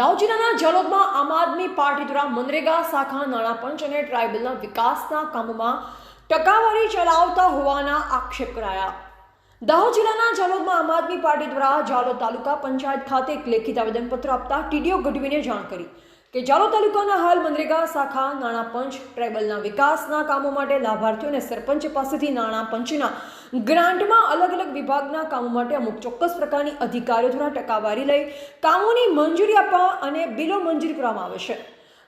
દાહોદ જિલ્લાના જલોદમાં આમ આદમી પાર્ટી દ્વારા મનરેગા શાખા નાણાં પંચ અને ટ્રાઇબલના વિકાસના કામોમાં ટકાવારી ચલાવતા હોવાના આક્ષેપ કરાયા. દાહોદ જિલ્લાના જાલોદમાં આમ આદમી પાર્ટી દ્વારા જાલોદ તાલુકા પંચાયત ખાતે એક લેખિત આવેદનપત્ર આપતા ટીડીઓ ગઢવીને જાણ કરી. કે જાલોદ તાલુકાના હાલ મનરેગા શાખા નાણાં પંચ ટ્રાયબલના વિકાસના કામો માટે લાભાર્થીઓને સરપંચ પાસેથી નાણાં પંચના ગ્રાન્ટમાં અલગ અલગ વિભાગના કામો માટે અમુક ચોક્કસ પ્રકારની અધિકારીઓ દ્વારા ટકાવારી લઈ કામોની મંજૂરી આપવા અને બિલો મંજૂર કરવામાં આવે છે.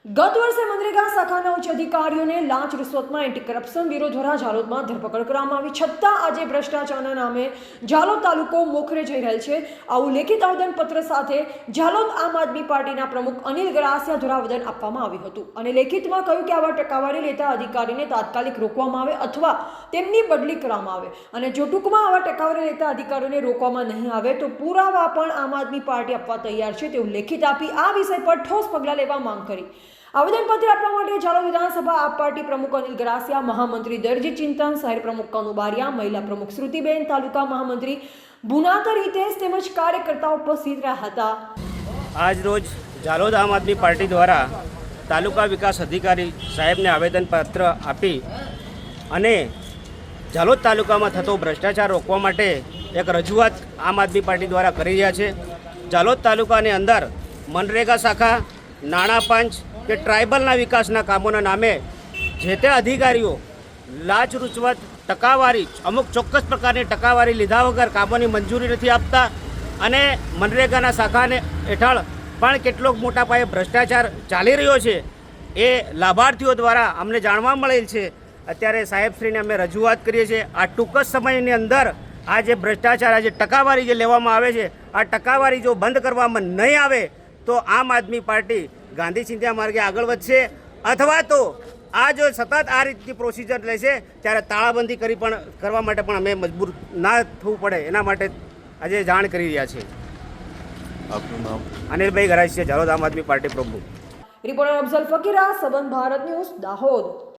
ગત વર્ષે મનરેગા શાખાના ઉચ્ચ અધિકારીઓને લાંચ રિશ્વતમાં એન્ટી કરપ્શન બ્યુરો દ્વારા જાલોદમાં ધરપકડ કરવામાં આવી. છતાં આજે ભ્રષ્ટાચારના નામે જાલોદ તાલુકો મોખરે જઈ રહેલ છે. આવું લેખિત આવેદનપત્ર સાથે જાલોદ આમ આદમી પાર્ટીના પ્રમુખ અનિલ ગરાસિયા દ્વારા આવેદન આપવામાં આવ્યું હતું. અને લેખિતમાં કહ્યું કે આવા ટકાવારી લેતા અધિકારીને તાત્કાલિક રોકવામાં આવે અથવા તેમની બદલી કરવામાં આવે. અને જો ટૂંકમાં આવા ટકાવારી લેતા અધિકારીઓને રોકવામાં નહીં આવે, તો પુરાવા પણ આમ આદમી પાર્ટી આપવા તૈયાર છે તેવું લેખિત આપી આ વિષય પર ઠોસ પગલાં લેવા માંગ કરી. આવેદનપત્ર આપવા માટે જાલોદ વિધાનસભા આપ પાર્ટી પ્રમુખ અનિલ ગરાસિયા, મહામંત્રી દરજી ચિંતન, શહેર પ્રમુખ કનુબારિયા મહિલા પ્રમુખ શ્રુતિબેન, તાલુકા મહામંત્રી ભુનાતર હિતેશ તેમજ કાર્યકર્તાઓ ઉપસ્થિત રહ્યા હતા. આજ રોજ ઝાલોદ આમ આદમી પાર્ટી દ્વારા તાલુકા વિકાસ અધિકારી સાહેબને આવેદનપત્ર આપી અને ઝાલોદ તાલુકામાં થતો ભ્રષ્ટાચાર રોકવા માટે એક રજૂઆત આમ આદમી પાર્ટી દ્વારા કરી રહ્યા છે. જાલોદ તાલુકાની અંદર મનરેગા શાખા, નાણાં પંચ કે ટ્રાઇબલના વિકાસના કામોના નામે જે તે અધિકારીઓ લાચ રૂચવત, ટકાવારી, અમુક ચોક્કસ પ્રકારની ટકાવારી લીધા વગર કામોની મંજૂરી નથી આપતા અને મનરેગાના શાખાને હેઠળ પણ કેટલોક મોટા પાયે ભ્રષ્ટાચાર ચાલી રહ્યો છે એ લાભાર્થીઓ દ્વારા અમને જાણવા મળેલ છે. અત્યારે સાહેબશ્રીને અમે રજૂઆત કરીએ છીએ. આ ટૂંક જ સમયની અંદર આ જે ભ્રષ્ટાચાર, આ જે ટકાવારી જે લેવામાં આવે છે, આ ટકાવારી જો બંધ કરવામાં નહીં આવે તો આમ આદમી પાર્ટી ગાંધી ચિંતા માર્ગે આગળ વધશે. અથવા તો આ જો સતત આ રીતની પ્રોસિજર લેશે ત્યારે તાળાબંધી કરી પણ કરવા માટે પણ અમે મજબૂર ના થવું પડે. એના માટે આજે જાણ કરી રહ્યા છે આપનું નામ? અનિલભાઈ ગરાજ છે જાલોદ આમ આદમી પાર્ટી પ્રમુખ. રિપોર્ટર અફઝલ ફકીરા સબન ભારત ન્યૂઝ દાહોદ.